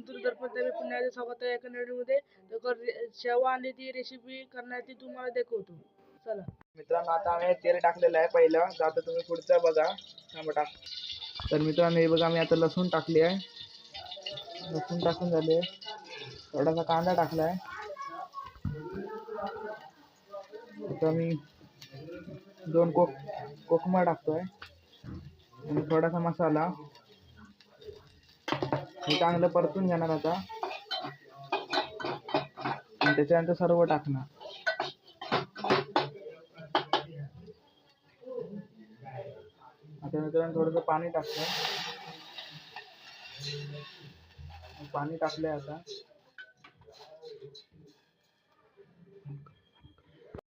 तर्फे दर्पण देवी एकदा स्वागत आहे एका व्हिडिओमध्ये तर कर- आणि ती रेसिपी करण्याची तुम्हाला दाखवतो. चला. मित्रांनो आता आम्ही तेल टाकलेलं आहे पहिलं. तर आता तुम्ही पुढचं बघा. थांबा टाक. तर मित्रांनो हे बघा मी आता लसूण टाकली आहे. लसूण टाकून झाले. थोडासा कांदा टाकला आहे. आता मी दोन कोक कोकमा टाकतोय. आणि थोडासा मसाला. हे चांगलं परतून घेणार आता. आणि त्याच्यानंतर सर्व टाकणार. आता मित्रांनो थोडंसं पाणी टाकलं पाणी टाकलंय आता.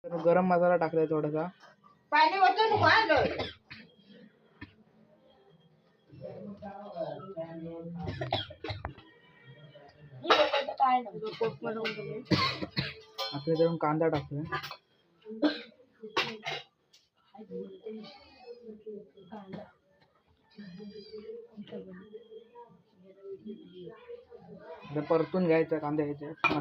तर गरम मसाला टाकलाय थोडासा. आपल्या जाऊन कांदा टाकतोय. परतून घ्यायचा कांदा घ्यायचा.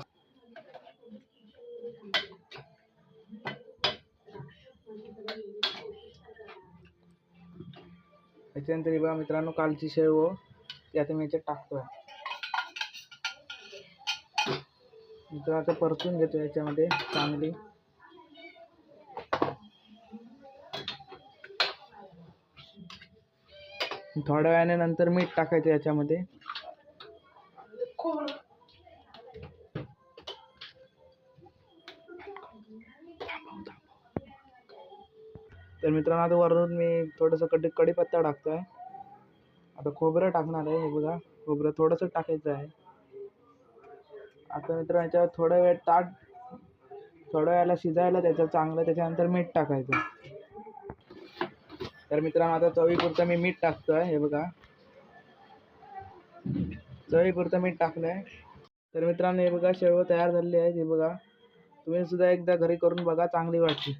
त्याच्यानंतर हे बघा मित्रांनो कालची शेव हो, ती आता मी याच्यात टाकतोय. मित्र आता परतून घेतो याच्यामध्ये चांगली. थोड्या वेळाने नंतर मीठ टाकायचं याच्यामध्ये. तर मित्रांनो आता वरून मी थोडंसं कढी कढीपत्ता आहे आता खोबरं टाकणार आहे हे बघा. खोबरं थोडंसं टाकायचं आहे. आता मित्रांनो याच्यावर थोडा वेळ ताट थोड्या वेळाला शिजायला त्याचं चांगलं. त्याच्यानंतर मीठ टाकायचं. तर मित्रांनो आता चवीपुरतं मी मीठ टाकतो आहे हे बघा. चवीपुरतं मीठ टाकलं आहे तर मित्रांनो हे बघा शेवळ तयार झालेली आहे हे बघा. तुम्ही सुद्धा एकदा घरी करून बघा चांगली वाटते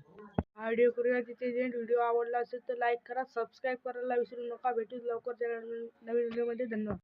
हा व्हिडिओ करूया. तिथे जे व्हिडिओ आवडला असेल तर लाईक करा. सबस्क्राईब करायला विसरू नका. भेटू लवकर नवीन व्हिडिओमध्ये धन्यवाद.